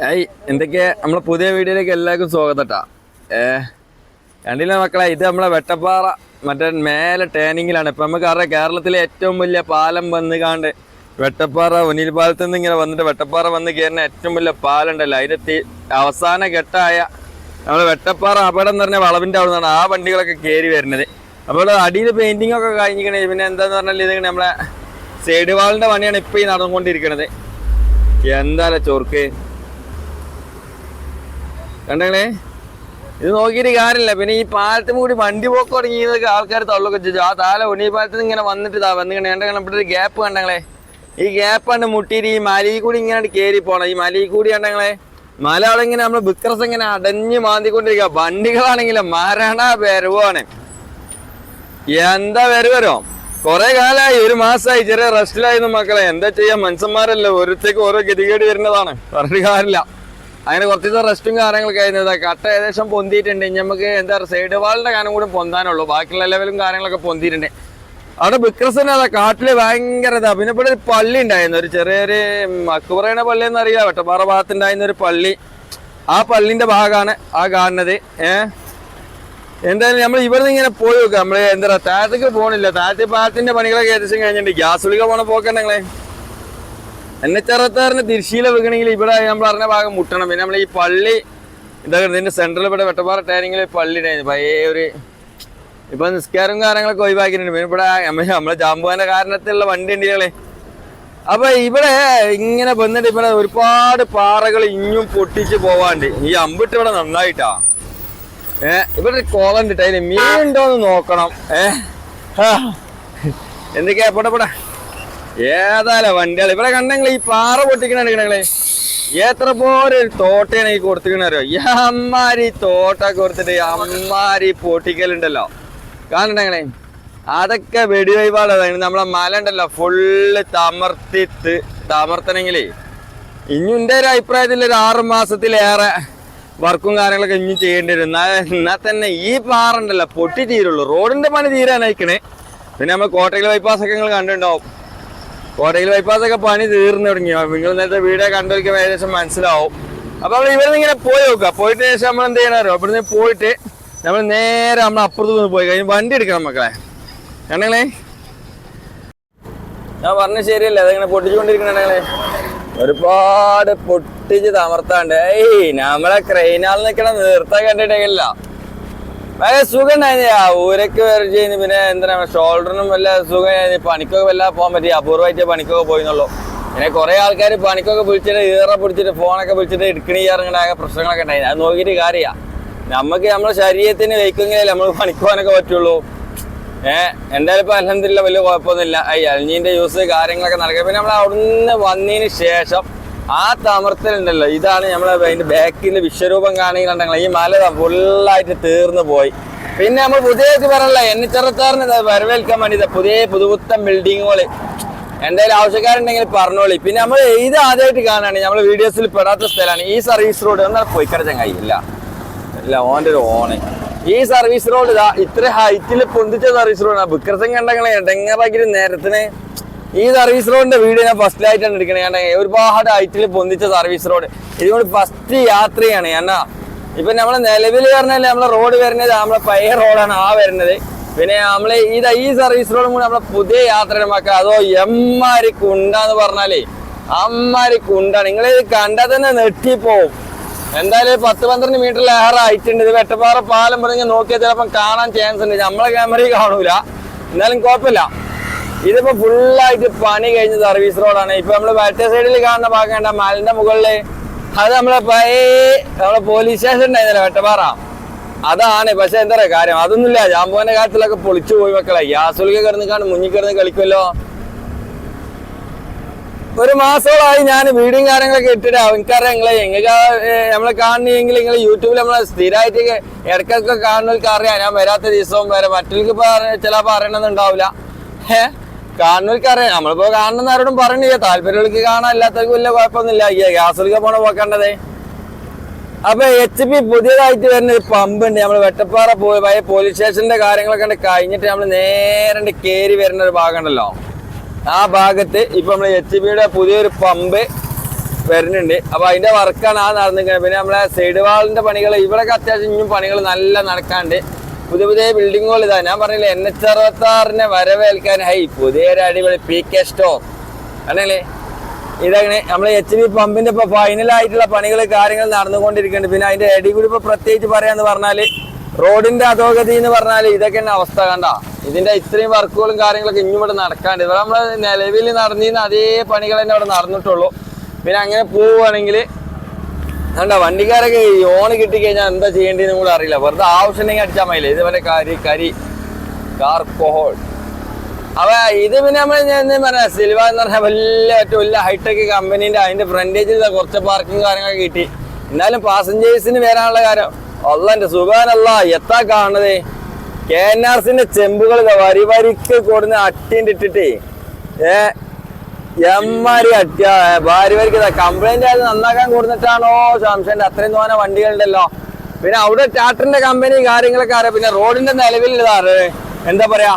ഏയ് എന്തൊക്കെ? നമ്മളെ പുതിയ വീഡിയോയിലേക്ക് എല്ലാവർക്കും സ്വാഗതട്ടാ. ഏ കണ്ടില്ല മക്കളെ? ഇത് നമ്മളെ വെട്ടപ്പാറ മറ്റേ മേലെ ടേണിങ്ങിലാണ് ഇപ്പം നമുക്ക് അറിയാം കേരളത്തിലെ ഏറ്റവും വലിയ പാലം വന്ന് കാണ്ട് വെട്ടപ്പാറ ഒനിൽ പാലത്ത് നിന്ന് ഇങ്ങനെ വന്നിട്ട് വെട്ടപ്പാറ വന്ന് കയറുന്ന ഏറ്റവും വലിയ പാലുണ്ടല്ലോ. അതിന്റെ അവസാന ഘട്ടമായ നമ്മൾ വെട്ടപ്പാറ അപകടം എന്ന് പറഞ്ഞാൽ വളവിന്റെ അവിടെ നിന്നാണ് ആ വണ്ടികളൊക്കെ കയറി വരുന്നത്. അപ്പോൾ അടിയിൽ പെയിന്റിംഗ് ഒക്കെ കഴിഞ്ഞിരിക്കണേ. പിന്നെ എന്താന്ന് പറഞ്ഞാൽ ഇത് നമ്മളെ സൈഡ് വാളിന്റെ പണിയാണ് ഇപ്പോൾ ഈ നടന്നുകൊണ്ടിരിക്കുന്നത് എന്താ ചൊർക്ക്? കണ്ടങ്ങളെ ഇത് നോക്കിയിട്ട് കാര്യമില്ല. പിന്നെ ഈ പാലത്തും കൂടി വണ്ടി പോക്ക് തുടങ്ങിയതൊക്കെ ആൾക്കാർ തള്ളൊക്കെ ചോദിച്ചു ആ താല ഉണ്ണി പാലത്തിൽ നിന്ന് ഇങ്ങനെ വന്നിട്ട് ഇതാ വന്നിങ്ങനെ കണ്ടങ്ങളെ ഇവിടെ ഒരു ഗ്യാപ്പ് കണ്ടങ്ങളെ. ഈ ഗ്യാപ്പ് കണ്ട് മുട്ടിയിട്ട് ഈ മലയിൽ കൂടി ഇങ്ങനെ കയറി പോണം. ഈ മലയിൽ കൂടി കണ്ടങ്ങളെ മല അവിടെ ഇങ്ങനെ നമ്മൾ ബിക്രസ് ഇങ്ങനെ അടഞ്ഞ് മാന്തിക്കൊണ്ടിരിക്കുക വണ്ടികളാണെങ്കിൽ മരണ വരവാണ്. എന്താ വരവരോ? കുറെ കാലമായി ഒരു മാസമായി ചെറിയ റെസ്റ്റിലായിരുന്നു മക്കളെ. എന്താ ചെയ്യാ? മനുഷ്യന്മാരല്ലേ ഓരോരുത്തേക്ക് ഓരോ ഗതികേട് വരുന്നതാണ്. പറഞ്ഞിട്ട് കാര്യമില്ല. അങ്ങനെ കുറച്ച് ദിവസം റെസ്റ്റും കാര്യങ്ങളൊക്കെ ആയിരുന്നു. കട്ട ഏകദേശം പൊന്തിയിട്ടുണ്ട്. നമുക്ക് എന്താ പറയുക സൈഡ് വാളിന്റെ കാനം കൂടി പൊന്താനുള്ളൂ. ബാക്കിയുള്ള ലെവലും കാര്യങ്ങളൊക്കെ പൊന്തിയിട്ടുണ്ട്. അവിടെ ബിക്രസിന് അതാ കാട്ടിൽ ഭയങ്കര ഇതാ. പിന്നെ ഇവിടെ ഒരു പള്ളി ഉണ്ടായിരുന്നു. ഒരു ചെറിയൊരു അക്ബറയുടെ പള്ളി എന്നറിയാം വെട്ടപ്പാറ ഭാഗത്തുണ്ടായിരുന്ന ഒരു പള്ളി. ആ പള്ളിന്റെ ഭാഗമാണ് ആ കാണുന്നത്. ഏഹ് എന്തായാലും നമ്മൾ ഇവിടുന്ന് ഇങ്ങനെ പോയി നോക്കാം. നമ്മൾ എന്താ താഴത്തേക്ക് പോകണില്ല താഴത്തെ പാലത്തിന്റെ പണികളൊക്കെ ഏകദേശം കഴിഞ്ഞിട്ടുണ്ട്. ഗ്യാസ് ഗുളിക പോണ പോക്കണ്ട എന്നെ ചെറുത്താറിന് തിരിശീല വെക്കണമെങ്കിൽ ഇവിടെ നമ്മൾ അറിഞ്ഞ ഭാഗം മുട്ടണം. പിന്നെ നമ്മൾ ഈ പള്ളി എന്താ ഇതിന്റെ സെൻട്രൽ ഇവിടെ വെട്ടപ്പാറ ടൈനിങ്ങിൽ പള്ളി ഉണ്ടായിരുന്നു പയ്യേ ഒരു ഇപ്പൊ നിസ്കാരം കാര്യങ്ങളൊക്കെ ഒഴിവാക്കിയിട്ടുണ്ട്. പിന്നെ ഇവിടെ നമ്മളെ ജാമ്പുവാന്റെ കാരണത്തിലുള്ള വണ്ടി ഉണ്ടികളെ അപ്പൊ ഇവിടെ ഇങ്ങനെ വന്നിട്ട് ഇവിടെ ഒരുപാട് പാറകൾ ഇഞ്ഞും പൊട്ടിച്ച് പോവാണ്ട്. ഈ അമ്പിട്ട് ഇവിടെ നന്നായിട്ടാ. ഏ ഇവിടെ ഒരു കോളം ഇട്ടിട്ട് അതിന് മീൻ ഉണ്ടോന്ന് നോക്കണം. ഏ. എന്തൊക്കെയാ? പോട്ടെ പോട്ടെ ഏതായാലും വണ്ടികൾ. ഇവിടെ കണ്ടെങ്കിൽ ഈ പാറ പൊട്ടിക്കണ എത്ര പോലെ ഒരു തോട്ടയാണ് ഈ കൊടുത്തിക്കണോ ഈ അമ്മാരി തോട്ട കൊടുത്തിട്ട് അമ്മാരി പൊട്ടിക്കലുണ്ടല്ലോ. കാണണ്ടങ്ങളെ അതൊക്കെ വെടിവയ്പാടാണ് നമ്മളെ മല ഉണ്ടല്ലോ ഫുള്ള് തമർത്തിട്ട് തമർത്തണെങ്കിലേ. ഇനി എന്റെ ഒരു അഭിപ്രായത്തിൽ ഒരു ആറ് മാസത്തിലേറെ വർക്കും കാര്യങ്ങളൊക്കെ ഇനി ചെയ്യേണ്ടി വരും. എന്നാൽ തന്നെ ഈ പാറ ഉണ്ടല്ലോ പൊട്ടി തീരുള്ളൂ. റോഡിന്റെ പണി തീരാനായിക്കണേ. പിന്നെ നമ്മൾ കോട്ടയിൽ ബൈപ്പാസ് ഒക്കെ നിങ്ങൾ കണ്ടിട്ടുണ്ടാവും. കോട്ടയിൽ ബൈപ്പാസ് ഒക്കെ പണി തീർന്നു തുടങ്ങി. നിങ്ങൾ നേരത്തെ വീഡിയോ കണ്ടവർക്ക് ഏകദേശം മനസ്സിലാവും. അപ്പൊ നമ്മൾ ഇവിടെ ഇങ്ങനെ പോയി നോക്കുക. പോയിട്ട് ശേഷം നമ്മൾ എന്ത് ചെയ്യണോ ഇവിടുന്ന് പോയിട്ട് നമ്മൾ നേരെ നമ്മൾ അപ്പുറത്ത് നിന്ന് പോയി കഴിഞ്ഞ് വണ്ടി എടുക്കണം മക്കളെ. കണ്ടങ്ങളെ ഞാൻ പറഞ്ഞ ശരിയല്ലേ? അതിങ്ങനെ പൊട്ടിച്ചുകൊണ്ടിരിക്കണേ ഒരുപാട് പൊട്ടിച്ച് തമർത്താണ്ട്. ഏയ് നമ്മളെ ക്രെയിനാൾ നിൽക്കണ നിർത്താൻ കണ്ടിട്ടില്ല. ഭയങ്കര സുഖം ഉണ്ടായിരുന്നു ആ ഊരക്ക് വേറെ ചെയ്യുന്നു പിന്നെ എന്താ ഷോൾഡറിനും വല്ല സുഖം പണിക്കൊക്കെ വല്ല പോകാൻ പറ്റി. അപൂർവമായിട്ട് പണിക്കൊക്കെ പോയിന്നുള്ളൂ. പിന്നെ കുറെ ആൾക്കാർ പണിക്കൊക്കെ വിളിച്ചിട്ട് ഈറ പിടിച്ചിട്ട് ഫോണൊക്കെ വിളിച്ചിട്ട് എടുക്കണി ഇറങ്ങണ പ്രശ്നങ്ങളൊക്കെ ഉണ്ടായി അത് നോക്കിയിട്ട് കാര്യമാണ് നമുക്ക് നമ്മുടെ ശരീരത്തിന് വയ്ക്കുമെങ്കിലേ നമ്മൾ പണിക്കുവാനൊക്കെ പറ്റുള്ളൂ. ഏഹ് എന്തായാലും ഇപ്പൊ അലഹമില്ല വലിയ കുഴപ്പമൊന്നുമില്ല. ഈ അൽഞ്ഞീന്റെ യൂസ് കാര്യങ്ങളൊക്കെ നടക്കുക. പിന്നെ നമ്മൾ അവിടുന്ന് വന്നതിന് ശേഷം ആ തമർത്തലുണ്ടല്ലോ ഇതാണ് നമ്മളെ അതിന്റെ ബാക്കിൽ വിശ്വരൂപം കാണുകയുണ്ടെങ്കിൽ ഈ മല ഫുള്ളായിട്ട് തീർന്നു പോയി. പിന്നെ നമ്മൾ പുതിയ പറയല്ല എന്നെ ചെറുത്താറിന് വരവേൽക്കാൻ വേണ്ടി പുതിയ പുതുപുത്തൻ ബിൽഡിങ്ങുകൾ എന്തെങ്കിലും ആവശ്യക്കാരുണ്ടെങ്കിൽ പറഞ്ഞോളി. പിന്നെ നമ്മൾ ഇത് ആദ്യമായിട്ട് കാണാണ്. നമ്മൾ വീഡിയോസിൽ പെടാത്ത സ്ഥലമാണ്. ഈ സർവീസ് റോഡ് എന്നാൽ പോയി ചങ്ങായി ഇല്ല ഓന്റെ ഒരു ഓണ്. ഈ സർവീസ് റോഡ് ഇതാ ഇത്ര ഹൈറ്റിൽ പൊന്തിച്ച സർവീസ് റോഡാണ് വിക്രസം കണ്ടങ്ങളെ ഇടങ്ങറാക്കിയിട്ട് നേരത്തിന് ഈ സർവീസ് റോഡിന്റെ വീഡിയോ ഞാൻ ഫസ്റ്റ് ആയിട്ടാണ് എടുക്കണേ. കാരണം ഒരുപാട് ഹൈറ്റിൽ പൊന്തിച്ച സർവീസ് റോഡ് ഇതുകൊണ്ട് ഫസ്റ്റ് യാത്രയാണ്. എന്നാ ഇപ്പൊ നമ്മളെ നിലവിൽ പറഞ്ഞാൽ നമ്മളെ റോഡ് വരുന്നത് നമ്മളെ പഴയ റോഡാണ് ആ വരുന്നത്. പിന്നെ നമ്മളെ ഇത് ഈ സർവീസ് റോഡും കൂടി നമ്മളെ പുതിയ യാത്രമാക്കുക അതോ എമ്മാരി കുണ്ടാന്ന് പറഞ്ഞാലേ അമ്മാരി കുണ്ടാണ്. നിങ്ങൾ ഇത് കണ്ടാൽ തന്നെ നെട്ടിപ്പോവും എന്തായാലും പത്ത് പന്ത്രണ്ട് മീറ്റർ ലഹറ ആയിട്ടുണ്ട് ഇത് വെട്ടപ്പാറ പാലം പറഞ്ഞ് നോക്കിയാൽ ചിലപ്പം കാണാൻ ചാൻസ് ഉണ്ട്. നമ്മളെ ക്യാമറയിൽ കാണൂല. എന്നാലും കുഴപ്പമില്ല. ഇതിപ്പോ ഫുള്ളായിട്ട് പണി കഴിഞ്ഞ സർവീസ് റോഡാണ് ഇപ്പൊ നമ്മൾ വലത്തെ സൈഡിൽ കാണുന്ന ഭാഗം കണ്ട മലിന്റെ മുകളിൽ അത് നമ്മളെ നമ്മളെ പോലീസ് സ്റ്റേഷൻ ഉണ്ടായിരുന്നല്ലോ വെട്ടപ്പാറ. അതാണ്. പക്ഷെ എന്താ പറയാ കാര്യം അതൊന്നുമില്ല. ജാമ്പുവിന്റെ കാര്യത്തിലൊക്കെ പൊളിച്ചു പോയി മക്കളെ. ഗ്യാസുലിക്ക് കിടന്ന് കാണും മുന്നിൽ കിടന്ന് കളിക്കുമല്ലോ. ഒരു മാസത്തോളമായി ഞാൻ വീടും കാര്യങ്ങളൊക്കെ ഇട്ടിട്ട് എനിക്കറിയാം നിങ്ങളെ എങ്ങനെ നമ്മളെ കാണണമെങ്കിൽ നിങ്ങൾ യൂട്യൂബിൽ നമ്മളെ സ്ഥിരമായിട്ട് ഇടയ്ക്കൊക്കെ കാണുന്നവർക്ക് അറിയാം ഞാൻ വരാത്ത ദിവസവും വരെ. മറ്റുള്ള ചിലപ്പോൾ അറിയണമെന്നുണ്ടാവില്ല ഏഹ് കാണുന്നവർക്ക് അറിയാം നമ്മളിപ്പോ കാണുന്ന ആരോടും പറഞ്ഞില്ല താല്പര്യങ്ങൾക്ക് കാണാൻ അല്ലാത്തവർക്ക് വലിയ കുഴപ്പമൊന്നുമില്ല. ഗ്യാസിലേക്ക് പോണ പോക്കേണ്ടത് അപ്പൊ എച്ച് പി പുതിയതായിട്ട് വരുന്ന ഒരു പമ്പ് ഉണ്ട്. നമ്മൾ വെട്ടപ്പാറ പോയ പോലീസ് സ്റ്റേഷന്റെ കാര്യങ്ങളൊക്കെ കഴിഞ്ഞിട്ട് നമ്മൾ നേരെ കയറി വരുന്ന ഒരു ഭാഗം ഉണ്ടല്ലോ ആ ഭാഗത്ത് ഇപ്പൊ നമ്മൾ എച്ച് പിയുടെ പുതിയൊരു പമ്പ് വരുന്നുണ്ട്. അപ്പൊ അതിന്റെ വർക്കാണ് ആ നടന്നിരിക്കുന്നത്. പിന്നെ നമ്മളെ സൈഡ് വാളിന്റെ പണികൾ ഇവിടെയൊക്കെ അത്യാവശ്യം ഇനിയും പണികൾ നല്ല നടക്കാണ്ട് പുതിയ പുതിയ ബിൽഡിങ്ങുകൾ ഇതാ. ഞാൻ പറഞ്ഞില്ലേ എൻ എച്ച് അറുപത്തി ആറിനെ വരവേൽക്കാൻ ഹൈ പുതിയൊരു അടിപൊളി പി കെ സ്റ്റോർ അല്ലേ ഇതങ്ങനെ നമ്മൾ എച്ച് ബി പമ്പിന്റെ ഇപ്പൊ ഫൈനലായിട്ടുള്ള പണികൾ കാര്യങ്ങൾ നടന്നുകൊണ്ടിരിക്കുന്നുണ്ട്. പിന്നെ അതിന്റെ ഇടയിൽ കൂടി ഇപ്പൊ പ്രത്യേകിച്ച് പറയാന്ന് പറഞ്ഞാൽ റോഡിന്റെ അധോഗതി എന്ന് പറഞ്ഞാൽ ഇതൊക്കെ തന്നെ അവസ്ഥ കണ്ട? ഇതിന്റെ ഇത്രയും വർക്കുകളും കാര്യങ്ങളൊക്കെ ഇനി ഇവിടെ നടക്കാണ്ട്. ഇവിടെ നമ്മൾ നിലവിൽ നടന്നിരുന്ന അതേ പണികൾ തന്നെ ഇവിടെ നടന്നിട്ടുള്ളൂ. പിന്നെ അങ്ങനെ പോവുകയാണെങ്കിൽ കണ്ട വണ്ടിക്കാരൊക്കെ ഈ ഓണ് കിട്ടിക്കഴിഞ്ഞാൽ എന്താ ചെയ്യേണ്ടതെന്ന് കൂടെ അറിയില്ല. വെറുതെ ആവശ്യമുണ്ടെങ്കിൽ അടിച്ചാൽ ഇത് ഇതുപോലെ കരി കരി കാർക്കോഹോൾ അപ്പൊ ഇത് പിന്നെ നമ്മൾ ഞാൻ പറയാം സിൽവ എന്ന് പറഞ്ഞാൽ വലിയ ഏറ്റവും വലിയ ഹൈടെക് കമ്പനീന്റെ അതിന്റെ ഫ്രണ്ടേജിൽ കുറച്ച് പാർക്കിംഗ് കാര്യങ്ങളൊക്കെ കിട്ടി. എന്നാലും പാസഞ്ചേഴ്സിന് വരാനുള്ള കാര്യം അള്ളന്റെ സുഖാനല്ല എത്താ കാണുന്നത്? കെ എൻ ആർ സിന്റെ ചെമ്പുകൾ വരി വരിക്ക് കൊടുന്ന് അട്ടിന്റെ ഇട്ടിട്ടേ ഏ എമ്മാരി അട്ടിയ ഭാര്യ വരിക്കതാ കംപ്ലൈന്റ് ആയത് നന്നാക്കാൻ കൊടുത്തിട്ടാണോ സംശയം അത്രയും തോന്നെ വണ്ടികളുണ്ടല്ലോ. പിന്നെ അവിടെ ടാറ്ററിന്റെ കമ്പനി കാര്യങ്ങളൊക്കെ അറിയാം പിന്നെ റോഡിന്റെ നിലവിൽ ഇതാണ് എന്താ പറയാ?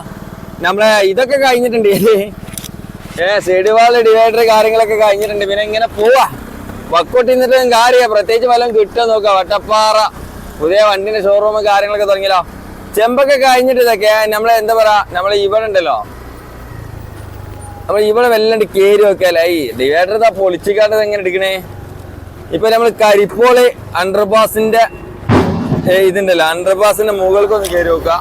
നമ്മളെ ഇതൊക്കെ കഴിഞ്ഞിട്ടുണ്ട്. ഏ സൈഡ് ഡിവൈഡർ കാര്യങ്ങളൊക്കെ കഴിഞ്ഞിട്ടുണ്ട്. പിന്നെ ഇങ്ങനെ പോവാ. വക്കോട്ട് നിന്നിട്ടും കാര്യ പ്രത്യേകിച്ച് വല്ലതും കിട്ടുക നോക്കുക വട്ടപ്പാറ പുതിയ വണ്ടിന്റെ ഷോറൂം കാര്യങ്ങളൊക്കെ തുടങ്ങിയല്ലോ. ചെമ്പൊക്കെ കഴിഞ്ഞിട്ട് ഇതൊക്കെ നമ്മളെ എന്താ പറയാ നമ്മളെ ഇവിടെ ഉണ്ടല്ലോ. നമ്മൾ ഇവിടെ വല്ലാണ്ട് കേരി വെക്കാലായി ഡിവൈഡർ ഇതാ പൊളിച്ചിക്കാട്ടത് എങ്ങനെ എടുക്കണേ? ഇപ്പൊ നമ്മൾ കരിപ്പോൾ അണ്ടർപാസിന്റെ ഇതുണ്ടല്ലോ അണ്ടർപാസിന്റെ മുകൾക്കൊന്ന് കയറി വെക്കുക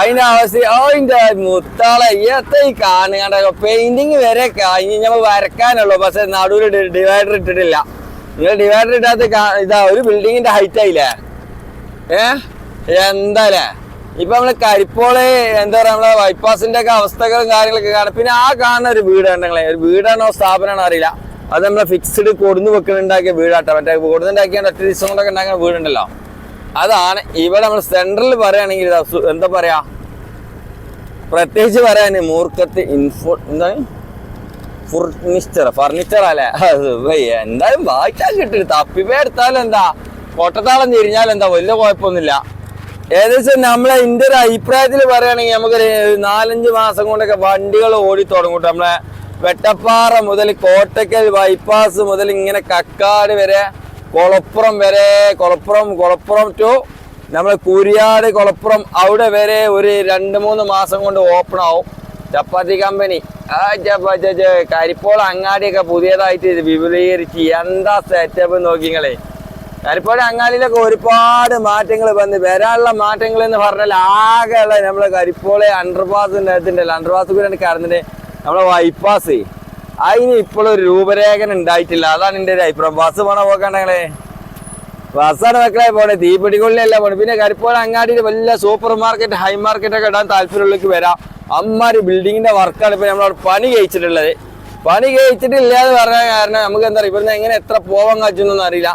അതിന്റെ അവസ്ഥ അതിന്റെ മുത്താളെ എത്ര ഈ കാണുകണ്ട പെയിന്റിങ് വരെ കഴിഞ്ഞ് നമ്മൾ വരക്കാനുള്ളൂ പക്ഷെ നടുവിൽ ഡിവൈഡർ ഇട്ടിട്ടില്ല. നിങ്ങൾ ഡിവൈഡർ ഇടാത്ത ഇതാ ഒരു ബിൽഡിങ്ങിന്റെ ഹൈറ്റ് ആയില്ലേ? ഏ? എന്താല്ലേ ഇപ്പൊ നമ്മൾ കരിപ്പോൾ എന്താ പറയാ നമ്മളെ ബൈപ്പാസിന്റെ ഒക്കെ അവസ്ഥകളും കാര്യങ്ങളൊക്കെ കാണാം. പിന്നെ ആ കാണുന്ന ഒരു വീടാണ് നിങ്ങളെ? ഒരു വീടാണോ സ്ഥാപനമാണോ അറിയില്ല. അത് നമ്മളെ ഫിക്സ്ഡ് കൊടുന്ന് വെക്കുന്നുണ്ടാക്കിയ വീടാട്ടോ. മറ്റേ കൊടുന്നുണ്ടാക്കിയാണ്ട് ഒറ്റ ദിവസം കൊണ്ടൊക്കെ ഉണ്ടാക്കുന്ന വീടുണ്ടല്ലോ. അതാണ് ഇവിടെ നമ്മൾ സെൻട്രൽ പറയുകയാണെങ്കിൽ എന്താ പറയാ? പ്രത്യേകിച്ച് പറയാന് മൂർക്കത്ത് ഇൻഫോ എന്താണ് ഫർണിച്ചർ ഫർണിച്ചർ അല്ലേ. എന്തായാലും വായിച്ചാൽ കിട്ടില്ല. തപ്പിപ്പേ എടുത്താലും എന്താ? കൊട്ടത്താളം തിരിഞ്ഞാലും എന്താ? വലിയ കുഴപ്പമൊന്നുമില്ല. ഏകദേശം നമ്മളെ എന്റെ ഒരു അഭിപ്രായത്തിൽ പറയുകയാണെങ്കിൽ നമുക്കൊരു നാലഞ്ച് മാസം കൊണ്ടൊക്കെ വണ്ടികൾ ഓടി തുടങ്ങും നമ്മളെ വെട്ടപ്പാറ മുതൽ കോട്ടക്കൽ ബൈപ്പാസ് മുതൽ ഇങ്ങനെ കക്കാട് വരെ കൊളപ്പുറം വരെ കൊളപ്പുറം കൊളപ്പുറം ടു നമ്മളെ കുരിയാട് കൊളപ്പുറം അവിടെ വരെ ഒരു രണ്ട് മൂന്ന് മാസം കൊണ്ട് ഓപ്പൺ ആവും. ചപ്പാത്തി കമ്പനി ആ കരിപ്പോൾ അങ്ങാടിയൊക്കെ പുതിയതായിട്ട് വിപുലീകരിച്ച് എന്താ സെറ്റപ്പ് നോക്കിങ്ങളെ കരിപ്പോട് അങ്ങാടിയിലൊക്കെ ഒരുപാട് മാറ്റങ്ങൾ വന്ന് വരാനുള്ള മാറ്റങ്ങൾ എന്ന് പറഞ്ഞാൽ ആകെയുള്ള നമ്മളെ കരിപ്പോളെ അണ്ടർപാസിന്റെ അടുത്തുണ്ടല്ലോ അണ്ടർപാസ് കൂടെ കടന്നിട്ട് നമ്മളെ ബൈപ്പാസ് അതിന് ഇപ്പോഴും ഒരു രൂപരേഖന ഉണ്ടായിട്ടില്ല. അതാണ് എന്റെ ഒരു അഭിപ്രായം. ബസ് പോണ പോക്കണ്ടെങ്കിലേ ബസ്സാണ് മക്കളെ പോണേ. തീപിടികളിലല്ല പോണേ. പിന്നെ കരിപ്പോട് അങ്ങാടിയിൽ വലിയ സൂപ്പർ മാർക്കറ്റ് ഹൈ മാർക്കറ്റ് ഒക്കെ ഇടാൻ താല്പര്യമുള്ളവർക്ക് വരാം. അമ്മാര് ബിൽഡിങ്ങിന്റെ വർക്കാണ് ഇപ്പൊ നമ്മളവിടെ പണി കഴിച്ചിട്ടുള്ളത്. പണി കഴിച്ചിട്ടില്ല എന്ന് പറഞ്ഞ കാരണം നമുക്ക് എന്താ പറയുക ഇവിടുന്ന് എങ്ങനെ എത്ര പോവാൻ കഴിച്ചൊന്നും അറിയില്ല.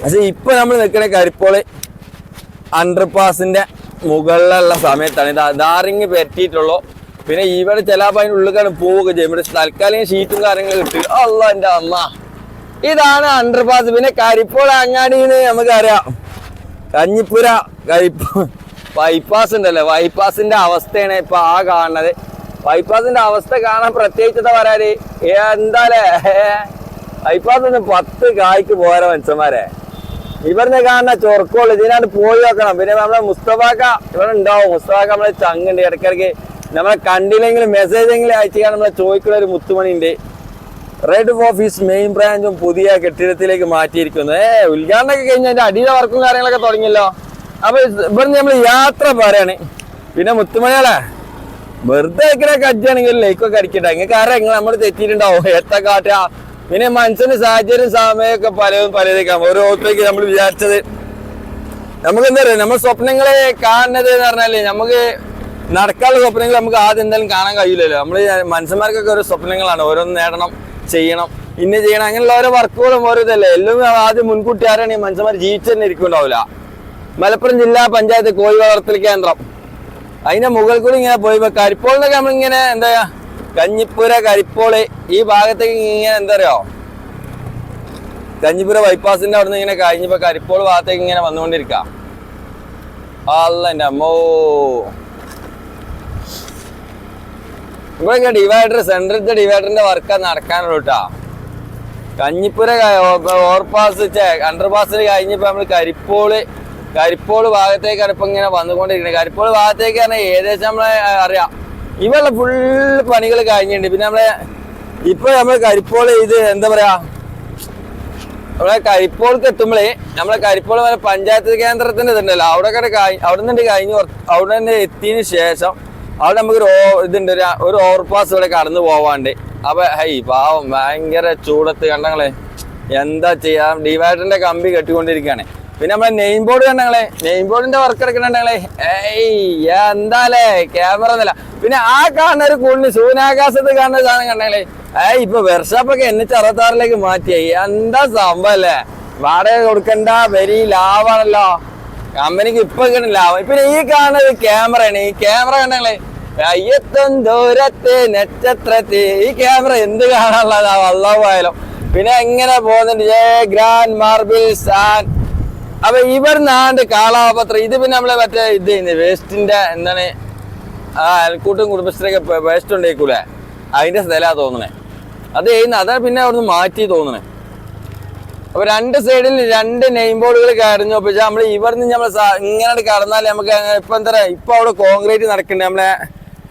പക്ഷെ ഇപ്പൊ നമ്മൾ നിൽക്കുന്ന കരിപ്പോൾ അണ്ടർപാസിന്റെ മുകളിലുള്ള സമയത്താണ്. ഇത് അതാറിങ് പറ്റിയിട്ടുള്ളൂ? പിന്നെ ഇവിടെ ചിലപ്പോൾ അതിന്റെ ഉള്ളിലാണ് പോവുക ചെയ്യും. ഇവിടെ തൽക്കാലിക ഷീറ്റും കാര്യങ്ങളും കിട്ടുക അല്ല എന്റെ അമ്മ. ഇതാണ് അണ്ടർപാസ് പിന്നെ കരിപ്പോൾ അങ്ങാടിന്ന് നമുക്കറിയാം. കഞ്ഞിപ്പുര കരിപ്പൂ ബൈപ്പാസ് ഉണ്ടല്ലോ. ബൈപ്പാസിന്റെ അവസ്ഥയാണ് ഇപ്പൊ ആ കാണുന്നത്. ബൈപ്പാസിന്റെ അവസ്ഥ കാണാൻ പ്രത്യേകിച്ച് എന്താ എന്താലേ ബൈപ്പാസ് ഒന്ന് പത്ത് കായ്ക്ക് പോരാ മനുഷ്യന്മാരെ. ഇവിടുന്ന് കാണുന്ന ചൊർക്കോൾ ഇതിനാണ്ട് പോയി വെക്കണം. പിന്നെ നമ്മളെ മുസ്തഫാക്ക ഇവിടെ ഉണ്ടാവും. മുസ്തഫാക്ക നമ്മളെ ചങ്ങുണ്ട് ഇടയ്ക്കിടയ്ക്ക് നമ്മളെ കണ്ടില്ലെങ്കിലും മെസ്സേജ് എങ്കിലും അയച്ചാൽ നമ്മളെ ചോദിക്കുന്ന ഒരു മുത്തുമണി ഉണ്ട് റെഡ് ഓഫീസ് മെയിൻ ബ്രാഞ്ചും പുതിയ കെട്ടിടത്തിലേക്ക് മാറ്റിയിരിക്കുന്നു. ഏ ഉദ്ഘാടനമൊക്കെ കഴിഞ്ഞ അതിന്റെ അടിയിലെ വർക്കും കാര്യങ്ങളൊക്കെ തുടങ്ങിയല്ലോ. അപ്പൊ ഇവിടുന്ന് നമ്മൾ യാത്ര പറയാണ് പിന്നെ മുത്തുമണികളെ വെറുതെ ഇങ്ങനെ കജ്ജാണെങ്കിൽ ലൈക്കൊക്കെ അടിക്കട്ടെ ഇങ്ങനെ കാരണം നമ്മൾ തെറ്റിയിട്ടുണ്ടാവും? എത്ര കാട്ടുക പിന്നെ മനുഷ്യന്റെ സാഹചര്യം സമയമൊക്കെ പലതും പലതേക്കാം ഓരോരുത്തർക്ക് നമ്മൾ വിചാരിച്ചത്. നമുക്ക് എന്താ പറയുക നമ്മൾ സ്വപ്നങ്ങളെ കാണുന്നത് എന്ന് പറഞ്ഞാൽ നമുക്ക് നടക്കാനുള്ള സ്വപ്നങ്ങൾ നമുക്ക് ആദ്യം എന്തായാലും കാണാൻ കഴിയില്ലല്ലോ. നമ്മൾ മനുഷ്യന്മാർക്കൊക്കെ ഓരോ സ്വപ്നങ്ങളാണ്. ഓരോന്ന് നേടണം ചെയ്യണം ഇന്ന ചെയ്യണം. അങ്ങനെയുള്ള ഓരോ വർക്കുകളും ഓരോ ഇതല്ലേ. എല്ലാം ആദ്യം മുൻകൂട്ടി ആരാണ് ഈ മനുഷ്യന്മാർ ജീവിച്ചു തന്നെ ഇരിക്കുന്നുണ്ടാവില്ല. മലപ്പുറം ജില്ലാ പഞ്ചായത്ത് കോഴി വളർത്തൽ കേന്ദ്രം. അതിന്റെ മുകളിൽ കൂടി ഇങ്ങനെ പോയി വെക്കാം. കരിപ്പോളിനൊക്കെ നമ്മളിങ്ങനെ എന്താ കഞ്ഞിപ്പുര കരിപ്പോളി ഈ ഭാഗത്തേക്ക് ഇങ്ങനെ എന്താ പറയുക കഞ്ഞിപ്പുര ബൈപ്പാസിന്റെ അവിടെ നിന്ന് ഇങ്ങനെ കഴിഞ്ഞപ്പോ കരിപ്പോൾ ഭാഗത്തേക്ക് ഇങ്ങനെ വന്നുകൊണ്ടിരിക്ക. അല്ല ഡിവൈഡർ സെൻട്രലത്തെ ഡിവൈഡറിന്റെ വർക്ക് നടക്കാനുള്ളൂ കേട്ടാ കഞ്ഞിപ്പുര ഓവർപാസ് അണ്ടർപാസിൽ കഴിഞ്ഞപ്പോ നമ്മൾ കരിപ്പോൾ കരിപ്പോൾ ഭാഗത്തേക്കാണ് ഇപ്പൊ ഇങ്ങനെ വന്നുകൊണ്ടിരിക്കുന്നത് കരിപ്പോൾ ഭാഗത്തേക്ക് പറഞ്ഞാൽ ഏകദേശം നമ്മളെ അറിയാം. ഇവയുള്ള ഫുള്ള് പണികൾ കഴിഞ്ഞിട്ടുണ്ട്. പിന്നെ നമ്മളെ ഇപ്പൊ നമ്മൾ കരിപ്പോൾ ഇത് എന്താ പറയാ? നമ്മളെ കരിപ്പോൾക്ക് എത്തുമ്പോഴേ നമ്മളെ കരിപ്പോൾ വരെ പഞ്ചായത്ത് കേന്ദ്രത്തിന്റെ ഇതുണ്ടല്ലോ. അവിടെ അവിടെ നിന്ന് കഴിഞ്ഞ് അവിടെ നിന്ന് എത്തിയതിന് ശേഷം അവിടെ നമുക്ക് ഒരു ഇതുണ്ട്. ഒരു ഓവർപാസ് ഇവിടെ കടന്നു പോവാണ്ട്. അപ്പൊ ഹൈ പാവം ഭയങ്കര ചൂടത്ത് കണ്ടങ്ങളെ. എന്താ ചെയ്യാം? ഡിവൈഡറിന്റെ കമ്പി കെട്ടിക്കൊണ്ടിരിക്കുകയാണ് പിന്നെ നമ്മളെ നെയിം ബോർഡ് കണ്ടങ്ങളെ നെയിം ബോർഡിന്റെ വർക്ക് എടുക്കണങ്ങളെ ഏയ് എന്താലേ? ക്യാമറ ഒന്നല്ല പിന്നെ ആ കാണുന്ന ഒരു കൂടുതൽ ശൂന്യാകാശത്ത് കാണുന്ന സാധനം കണ്ടങ്ങളെ ഏയ് ഇപ്പൊ വർഷാപ്പൊക്കെ എന്നെ ചെറുത്താറിലേക്ക് മാറ്റിയായി എന്താ സംഭവം അല്ലേ? വാടക കൊടുക്കണ്ട വെരി ലാഭാണല്ലോ കമ്പനിക്ക് ഇപ്പൊ കിട്ടുന്ന ലാഭം പിന്നെ ഈ കാണുന്നത് ക്യാമറയാണ് ഈ ക്യാമറ കണ്ടങ്ങളെ അയ്യത്തും ദൂരത്തെ നക്ഷത്രത്തെ ഈ ക്യാമറ എന്ത് കാണാനുള്ളതാ? വല്ലപോയാലും പിന്നെ എങ്ങനെ പോകുന്നുണ്ട്? ജയ ഗ്രാൻഡ് മാർബിൾസ് ആൻഡ് അപ്പൊ ഇവിടുന്നാണ്ട് കാളാപത്രം. ഇത് പിന്നെ നമ്മളെ മറ്റേ ഇത് വേസ്റ്റിന്റെ എന്താണ് ആ അയൽക്കൂട്ടും കുടുംബശ്രീയൊക്കെ വേസ്റ്റ് ഉണ്ടായിക്കൂലേ? അതിന്റെ സ്ഥലമാ തോന്നണേ. അത് ചെയ്യുന്ന അതാ പിന്നെ അവിടുന്ന് മാറ്റി തോന്നണേ. അപ്പൊ രണ്ട് സൈഡിൽ രണ്ട് നെയിം ബോർഡുകൾ കയറുന്നു അപ്പൊ നമ്മൾ ഇവിടുന്ന് നമ്മൾ ഇങ്ങനെ കടന്നാൽ നമുക്ക് ഇപ്പൊ എന്താ പറയാ ഇപ്പൊ അവിടെ കോൺക്രീറ്റ് നടക്കണ്ടേ. നമ്മളെ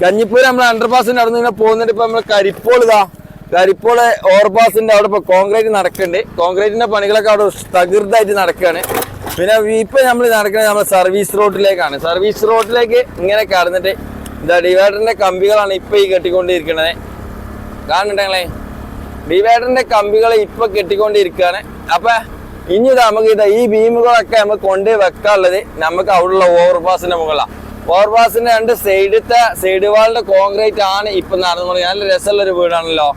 കഞ്ഞിപ്പൂര് നമ്മളെ അണ്ടർപാസിന്റെ അവിടെ നിന്ന് പോകുന്നുണ്ട് ഇപ്പൊ നമ്മളെ കരിപ്പോൾ ഇതാ കരിപ്പോൾ ഓവർപാസിന്റെ അവിടെ ഇപ്പൊ കോൺക്രീറ്റ് നടക്കുന്നുണ്ട് കോൺക്രീറ്റിന്റെ പണികളൊക്കെ അവിടെ തകൃതായിട്ട് നടക്കുകയാണ് പിന്നെ ഇപ്പൊ നമ്മൾ നടക്കുന്നത് നമ്മുടെ സർവീസ് റോഡിലേക്കാണ് സർവീസ് റോഡിലേക്ക് ഇങ്ങനെ കടന്നിട്ട് ഇതാ ഡിവൈഡറിന്റെ കമ്പികളാണ് ഇപ്പൊ ഈ കെട്ടിക്കൊണ്ടിരിക്കുന്നത് കാണുന്നുണ്ടെങ്കിലേ ഡിവൈഡറിന്റെ കമ്പികൾ ഇപ്പൊ കെട്ടിക്കൊണ്ടിരിക്കുകയാണ്. അപ്പൊ ഇനി നമുക്ക് ഇതാ ഈ ബീമുകളൊക്കെ നമുക്ക് കൊണ്ട് വെക്കാനുള്ളത് നമുക്ക് അവിടെയുള്ള ഓവർപാസിന്റെ മുകളിലാണ് ഓവർപാസിന്റെ രണ്ട് സൈഡത്തെ സൈഡ് വാളിന്റെ കോൺക്രീറ്റ് ആണ് ഇപ്പൊ നടന്നു നല്ല രസമുള്ള ഒരു വീടാണല്ലോ.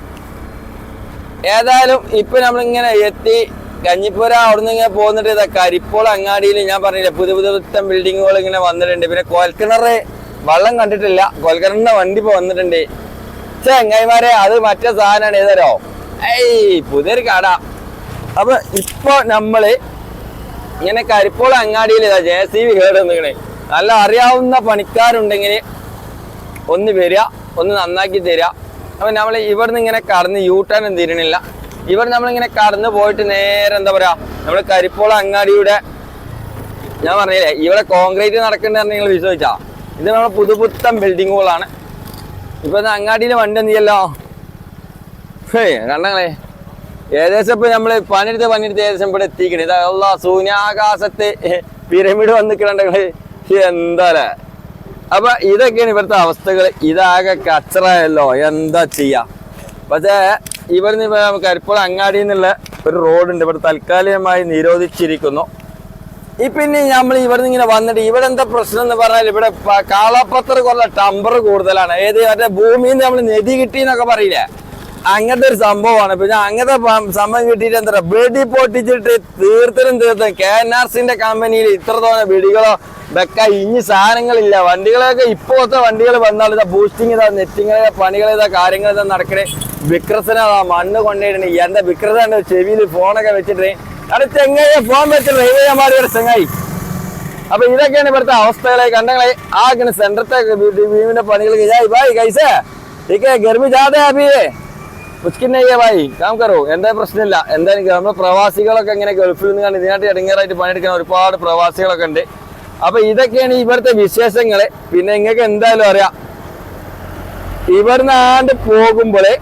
ഏതായാലും ഇപ്പൊ നമ്മളിങ്ങനെ എത്തി കഞ്ഞിപ്പുര അവിടുന്ന് ഇങ്ങനെ പോകുന്നുണ്ട് ഇതാ കരിപ്പോൾ അങ്ങാടിയിൽ ഞാൻ പറഞ്ഞില്ല പുതിയ പുതിയ ബിൽഡിങ്ങുകൾ ഇങ്ങനെ വന്നിട്ടുണ്ട്. പിന്നെ കോൽക്കിണറ് വെള്ളം കണ്ടിട്ടില്ല. കോൽക്കിണറിന്റെ വണ്ടി ഇപ്പൊ വന്നിട്ടുണ്ട്. ചെങ്ങൈമാരെ അത് മറ്റേ സാധനമാണ് ഏതരോ? ഏയ് പുതിയൊരു കട. അപ്പൊ ഇപ്പൊ നമ്മൾ ഇങ്ങനെ കരിപ്പോൾ അങ്ങാടിയിൽ ഇതാ ജെ സി ബി കേട് നിൽക്കണേ നല്ല അറിയാവുന്ന പണിക്കാരുണ്ടെങ്കിൽ ഒന്ന് വരിക ഒന്ന് നന്നാക്കി തരിക. അപ്പൊ നമ്മൾ ഇവിടുന്ന് ഇങ്ങനെ കടന്ന് യൂ ടേൺ ഇവിടെ നമ്മളിങ്ങനെ കടന്നു പോയിട്ട് നേരെ എന്താ പറയാ നമ്മുടെ കരിപ്പോള അങ്ങാടിയുടെ ഞാൻ പറഞ്ഞില്ലേ ഇവിടെ കോൺക്രീറ്റ് നടക്കണ്ടെന്ന് നിങ്ങൾ വിശ്വസിച്ചാ. ഇത് നമ്മുടെ പുതുപുത്തൻ ബിൽഡിങ്ങുകളാണ് ഇപ്പൊ അങ്ങാടിയിലെ വണ്ടി എന്തിയല്ലോ? കണ്ടങ്ങളെ. ഏകദേശം ഇപ്പൊ നമ്മൾ പണിയെടുത്ത് പണിയെടുത്ത് ഏകദേശം ഇവിടെ എത്തിക്കണേ ഇതല്ല ശൂന്യാകാശത്ത് പിരമിഡ് വന്ന് വന്നിക്കണങ്ങൾ എന്താ അപ്പൊ ഇതൊക്കെയാണ് ഇവിടുത്തെ അവസ്ഥകൾ ഇതാകെ കച്ചറയല്ലോ. എന്താ ചെയ്യാ? പക്ഷേ ഇവിടുന്ന് ഇപ്പൊ നമുക്ക് അങ്ങാടി എന്നുള്ള ഒരു റോഡുണ്ട് ഇവിടെ താൽക്കാലികമായി നിരോധിച്ചിരിക്കുന്നു. ഈ പിന്നെ നമ്മൾ ഇവിടുന്ന് ഇങ്ങനെ വന്നിട്ട് ഇവിടെ എന്താ പ്രശ്നം എന്ന് പറഞ്ഞാൽ ഇവിടെ കാളപ്പത്ര കുറേ ടമ്പർ കൂടുതലാണ്. ഏത് മറ്റേ ഭൂമിയിൽ നിന്ന് നമ്മൾ നിധി കിട്ടി എന്നൊക്കെ പറയില്ലേ? അങ്ങനത്തെ ഒരു സംഭവമാണ്. പിന്നെ അങ്ങനത്തെ സംഭവം കിട്ടിയിട്ട് എന്താ പറയുക വെടി പൊട്ടിച്ചിട്ട് തീർത്തലും തീർത്തും കെ എൻ ആർ സിന്റെ കമ്പനിയിൽ ഇത്ര തോന്നെ വെടികളോ ഇതൊക്കെ ഇനി സാധനങ്ങളില്ല. വണ്ടികളൊക്കെ ഇപ്പോഴത്തെ വണ്ടികൾ വന്നാൽ ഇതാ ബൂസ്റ്റിംഗ് ഇതാ നെറ്റിങ് പണികൾ ഇതാ കാര്യങ്ങൾ ഇതാ നടക്കണേ. വിക്രസന മണ്ണ് കൊണ്ടിടണേ എന്താ വിക്രസന്റെ ചെവിയിൽ ഫോണൊക്കെ വെച്ചിട്ട് അവിടെ ചെങ്ങായി ഫോൺ വെച്ച് ഡ്രൈവ് ചെയ്യാൻ പാടിയ ചെങ്ങായി അപ്പൊ ഇതൊക്കെയാണ് ഇവിടുത്തെ അവസ്ഥകളെ കണ്ടങ്ങളെ ആ ഇങ്ങനെ സെന്ററത്തെ വീടിന്റെ പണികൾ ജായി ഭായി കൈസേ ठीक है गर्मी ज्यादा है अभी മുസ്കിൻ നെയ്യ ഭായി കാം കറോ എന്താ പ്രശ്നമില്ല എന്തായാലും നമ്മുടെ പ്രവാസികളൊക്കെ ഇങ്ങനെ ഗൾഫിൽ നിന്ന് കണ്ട് ഇതിനായിട്ട് ഇടങ്ങേറായിട്ട് പണിയെടുക്കുന്ന ഒരുപാട് പ്രവാസികളൊക്കെ ഉണ്ട് അപ്പൊ ഇതൊക്കെയാണ് ഇവിടുത്തെ വിശേഷങ്ങള് പിന്നെ നിങ്ങൾക്ക് എന്തായാലും അറിയാം ഇവിടുന്ന് ആണ്ട് പോകുമ്പോള്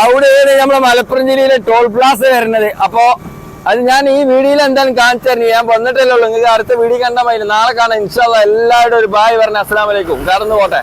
അവിടെയാണ് നമ്മളെ മലപ്പുറം ജില്ലയിലെ ടോൾ പ്ലാസ വരുന്നത്? അപ്പോ അത് ഞാൻ ഈ വീഡിയോയിൽ എന്തായാലും കാണിച്ചു തരുന്നു. ഞാൻ വന്നിട്ടല്ലേ ഉള്ളൂ. നിങ്ങൾക്ക് അടുത്ത വീഡിയോ കണ്ടാൽ മതി. നാളെ കാണാം. ഇൻഷാല്ല എല്ലാവരും ഒരു ബായ് പറഞ്ഞ വലൈക്കും കടന്നു പോട്ടെ?